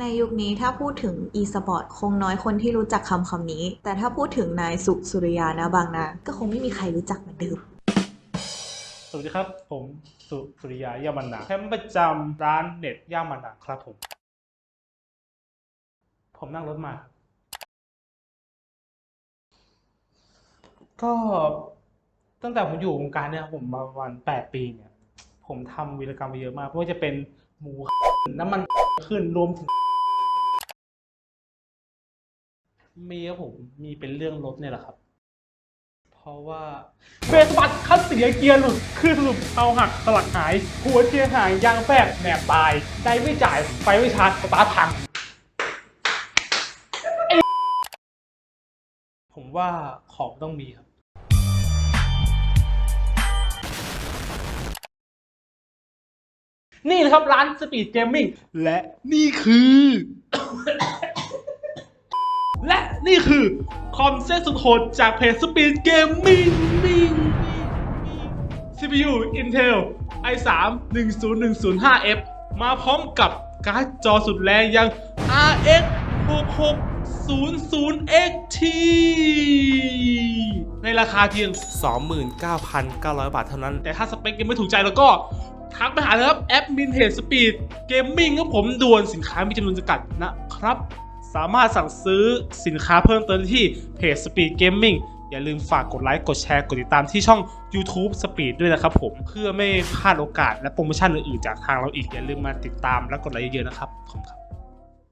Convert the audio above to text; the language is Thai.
ในยุคนี้ถ้าพูดถึง e-sport คงน้อยคนที่รู้จักคำคำนี้ แต่ถ้าพูดถึงนายสุสุริยานะบางนาก็คงไม่มีใครรู้จักเหมือนเดิมสวัสดีครับ ผมสุสุริยาย่ามันนาแคมป์ประจำร้านเน็ตย่ามันนาครับผม ผมนั่งรถมา ก็ตั้งแต่ผมอยู่วงการเนี่ยผมมาประมาณแปดปีเนี่ย ผมทำวีรกรรมไปเยอะมากไม่ว่าจะเป็นหมูน้ำมันขึ้นรวมถึง มีครับผมมีเป็นเรื่องรถเนี่ยแหละครับ เพราะว่าเบรกสะบัดคัดเสียเกียร์หลุดขึ้นสรุปเอาหักสลักหาย หัวเทียร์หายยางแฟบแหนบตายได้ไม่จ่ายไฟไม่ชาร์จสตาร์ทพังผมว่าของต้องมีครับนี่นะครับร้านสปีดเกมมิ่งและนี่คือ และนี่คือคอมเซ็ตสุดโหดจากเพจ Speed Gaming CPU Intel i3 10105F มาพร้อมกับการ์ดจอสุดแรงอย่าง RX 6600 XT ในราคาเพียง 29,900 บาทเท่านั้น แต่ถ้าสเปคยังไม่ถูกใจแล้วก็ทักไปหาเลยครับ แอปมินเพจสปีดเกมมิ่งครับผมด่วนสินค้ามีจำนวนจำกัดนะครับ สามารถสั่งซื้อสินค้าเพิ่มเติมที่เพจ Speed Gaming อย่าลืมฝากกดไลค์ กดแชร์ กดติดตามที่ช่อง YouTube Speed ด้วยนะครับผม เพื่อไม่พลาดโอกาสและโปรโมชั่นอื่นๆจากทางเราอีก อย่าลืมมาติดตามและกดไลค์เยอะๆนะครับ ขอบคุณครับ